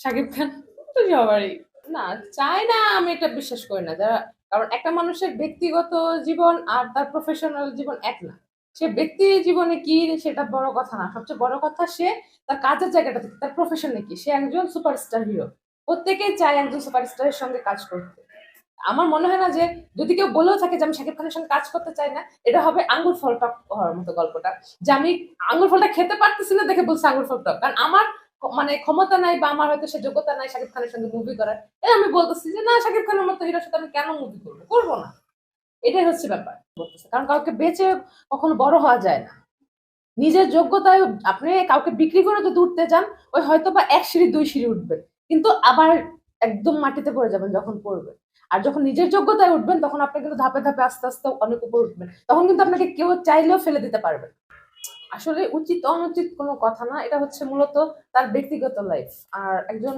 শাকিব খান তো সবারই। না চাই না, আমি এটা বিশ্বাস করি না। যারা কারণ একটা মানুষের ব্যক্তিগত জীবন আর তার প্রফেশনাল জীবন এক না। সে ব্যক্তি জীবনে কি, সেটা বড় কথা না। সবচেয়ে বড় কথা সে তার কাজের জায়গাটা থেকে তার প্রফেশনে কি। সে একজন সুপারস্টার হিরো প্রত্যেকেই চায় একজন সুপারস্টারের সঙ্গে কাজ করতে। আমার মনে হয় না যে, যদি কেউ বলেও থাকে যে, আমি শাকিব খানের সঙ্গে কাজ করতে চাই না, এটা হবে আঙ্গুর ফল টক হওয়ার মতো গল্পটা। যে আমি আঙ্গুর ফলটা খেতে পারতেছি না দেখে বলছি আঙ্গুর ফল টক কারণ আমার মানে ক্ষমতা নাই বা আমার হয়তো সে যোগ্যতা নাই শাকিব খানের সঙ্গে মুভি করার। এটা আমি বলতেছি যে, না, শাকিব খানের মতো হিরোর সাথে আমি কেন মুভি করব? করব না। এটাই হচ্ছে ব্যাপার। বলতেছে, কারণ কাউকে বেঁচে কখনো বড় হওয়া যায় না। নিজের যোগ্যতায় আপনি কাউকে বিক্রি করে যদি উঠতে যান, ওই হয়তো বা এক সিঁড়ি, দুই সিঁড়ি উঠবেন কিন্তু আবার একদম মাটিতে পড়ে যাবেন যখন পড়বেন। আর যখন নিজের যোগ্যতায় উঠবেন, তখন আপনি কিন্তু ধাপে ধাপে আস্তে আস্তে অনেক উপর উঠবেন। তখন কিন্তু আপনাকে কেউ চাইলেও ফেলে দিতে পারবে না। আসলে উচিত অনুচিত কোনো কথা না এটা হচ্ছে মূলত তার ব্যক্তিগত লাইফ আর একজন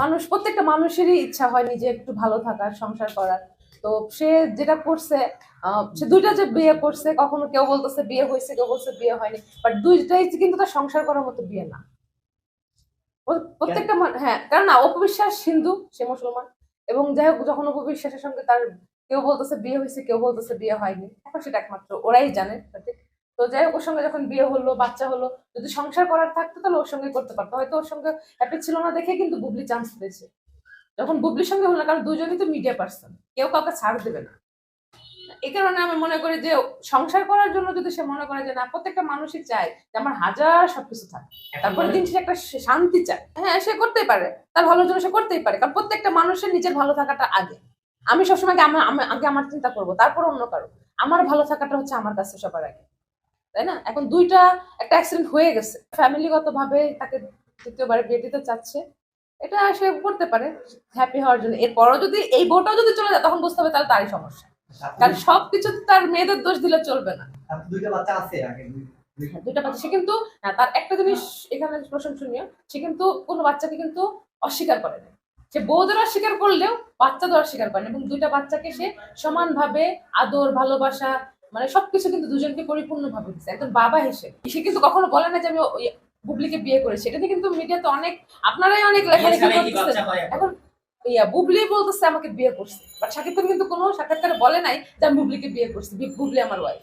মানুষ প্রত্যেকটা মানুষেরই ইচ্ছা হয় নিজে একটু ভালো থাকার সংসার করার। তো সে যেটা করছে সে দুইটা যে বিয়ে করছে কখনো কেউ বলতেছে বিয়ে হয়েছে কেউ বলছে বিয়ে হয়নি বাট দুইটাই কিন্তু তার সংসার করার মতো বিয়ে না। প্রত্যেকটা হ্যাঁ কারণ না অপবিশ্বাস হিন্দু সে মুসলমান। এবং যাই হোক যখন অপবিশ্বাসের সঙ্গে তার কেউ বলতেছে বিয়ে হয়েছে কেউ বলতেছে বিয়ে হয়নি এখন সেটা একমাত্র ওরাই জানে সঠিক। তো যাই হোক ওর সঙ্গে যখন বিয়ে হলো বাচ্চা হলো যদি সংসার করার থাকতো তাহলে ওর সঙ্গে করতে পারতো। হয়তো ওর সঙ্গে হ্যাপি ছিল না দেখে কিন্তু বুবলি চান্স পেয়েছে। যখন বুবলির সঙ্গে হলো না, কারণ দুজনই তো মিডিয়া পার্সন কেউ কাউকে ছাড় দেবে না। এই কারণে আমি মনে করি যে সংসার করার জন্য যদি সে মনে করে যে না প্রত্যেকটা মানুষই চায় যে আমার হাজার সবকিছু থাকে তারপরে দিন সে একটা শান্তি চায়। হ্যাঁ সে করতেই পারে তার ভালোর জন্য সে করতেই পারে কারণ প্রত্যেকটা মানুষের নিজের ভালো থাকাটা আগে। আমি সবসময় আগে আমার আমি- আগে আমার চিন্তা করব তারপর অন্য কারও। আমার ভালো থাকাটা হচ্ছে আমার কাছে সবার আগে। তাই না? এখন দুইটা একটা অ্যাক্সিডেন্ট হয়ে গেছে। ফ্যামিলিগত ভাবে তাকে তৃতীয়বারে বিয়ে দিতে চাচ্ছে। এটা সে করতে পারে হ্যাপি হওয়ার জন্য। এরপরও যদি এই বউটাও যদি চলে যায় তখন বুঝতে হবে তাহলে তারই সমস্যা। কারণ সবকিছু তার মেয়েদের দোষ দিলে চলবে না। দুইটা বাচ্চা আছে আগে হ্যাঁ, দুইটা বাচ্চা। সে কিন্তু হ্যাঁ, তার একটা জিনিস এখানে প্রশংসনীয় সে কিন্তু কোনো বাচ্চাকে কিন্তু অস্বীকার করে না। সে বউদের অস্বীকার করলেও বাচ্চাদের অস্বীকার করে না। এবং দুইটা বাচ্চাকে সে সমানভাবে আদর ভালোবাসা মানে সবকিছু কিন্তু দুজনকে পরিপূর্ণ ভাবে দিচ্ছে একজন বাবা হিসেবে সে কিন্তু কখনো বলে না যে আমি বুবলিকে বিয়ে করেছি এটা নিয়ে কিন্তু মিডিয়াতে অনেক আপনারাই অনেক লেখালেখি কি করতেছেন। এখন? ইয়া বুবলি বলতেছে আমাকে বিয়ে করছে। বাট শাকিব খান কিন্তু কোনো সাক্ষাৎকারে বলে নাই যে আমি বুবলিকে বিয়ে করছি। বুবলি আমার ওয়াইফ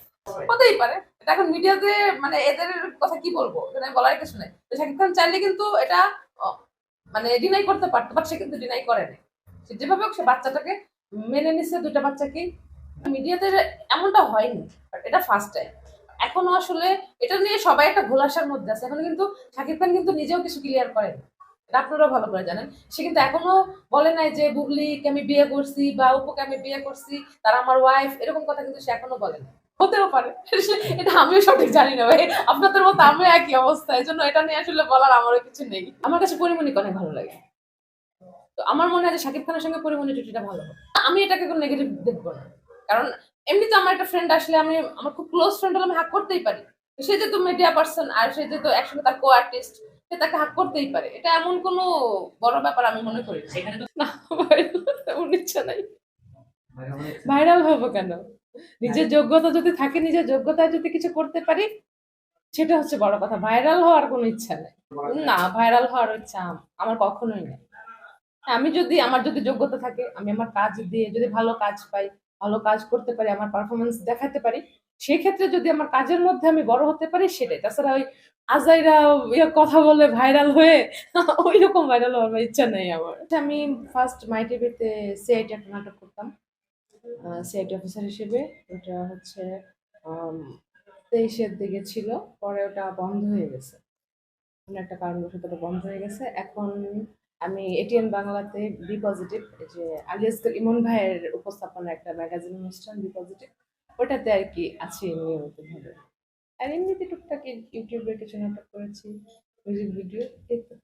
হতেই পারে। এটা এখন মিডিয়াতে মানে এদের কথা কি বলব? এখানে বলার কিছু নাই। তো শাকিব খান চাইলে কিন্তু এটা মানে ডিনাই করতে পারতো বাট সে কিন্তু ডিনাই করে নাই। যেভাবে হোক সে বাচ্চাটাকে মেনে নিছে দুইটা বাচ্চাকেই। মিডিয়াতে এমনটা হয়নি এটা ফার্স্ট টাইম এখনও আসলে এটা নিয়ে সবাই একটা ঘোলাসার মধ্যে আছে। এখন কিন্তু শাকিব খান কিন্তু নিজেও কিছু ক্লিয়ার করেন। এটা আপনারা ভালো করে জানেন। সে কিন্তু এখনও বলে নাই যে, বুবলিকে আমি বিয়ে করছি বা উপকে আমি বিয়ে করছি, তারা আমার ওয়াইফ এরকম কথা কিন্তু সে এখনও বলে না হতেও পারে। এটা আমিও সঠিক জানি না ভাই। আপনাদের মতো আমিও একই অবস্থা। এই জন্য এটা নিয়ে আসলে বলার আমারও কিছু নেই। আমার কাছে পরিমণিকে অনেক ভালো লাগে। তো আমার মনে হয় যে শাকিব খানের সঙ্গে পরিমণি জুটিটা ভালো আমি এটাকে কোনো নেগেটিভ দেখব না। কারণ এমনিতে আমার একটা ফ্রেন্ড আসলে আমি আমার খুব ক্লোজ ফ্রেন্ড হলে আমি হাক করতেই পারি। সে যেহেতু মিডিয়া পার্সন আর সে যেহেতু একসঙ্গে তার কো আর্টিস্ট সে তাকে হাক করতেই পারে। এটা এমন কোনো বড় ব্যাপার আমি মনে করি না। তো তেমন ইচ্ছা নাই। ভাইরাল হব কেন? নিজের যোগ্যতা যদি থাকে নিজের যোগ্যতায় যদি কিছু করতে পারি সেটা হচ্ছে বড় কথা। ভাইরাল হওয়ার কোনো ইচ্ছা নেই। না ভাইরাল হওয়ার ইচ্ছা আমার কখনোই নেই। হ্যাঁ, আমি যদি আমার যদি যোগ্যতা থাকে আমি আমার কাজ দিয়ে যদি ভালো কাজ পাই ভালো কাজ করতে পারি, আমার পারফরমেন্স দেখাতে পারি, সেক্ষেত্রে যদি আমার কাজের মধ্যে আমি বড় হতে পারি সেটাই। তাছাড়া ওই আজাইরা ইয়ে কথা বলে ভাইরাল হয়ে ওই রকম ভাইরাল হওয়ার ইচ্ছা নেই আমার। আমি ফার্স্ট মাই টিভিতে সিআইটি একটা নাটক করতাম। সিআইটি অফিসার হিসেবে, ওটা হচ্ছে তেইশের দিকে ছিল, পরে ওটা বন্ধ হয়ে গেছে। একটা কারণবশত ওটা বন্ধ হয়ে গেছে। এখন আমি এটিএন বাংলাতে বি পজিটিভ যে আলিয়াসকার ইমন ভাইয়ের উপস্থাপনা একটা ম্যাগাজিন অনুষ্ঠান বি পজিটিভ ওটাতে আর কি আছি নিয়মিতভাবে। আর এমনিতে টুকটাক ইউটিউবে কিছু নাটক করেছি মিউজিক ভিডিও এই তো।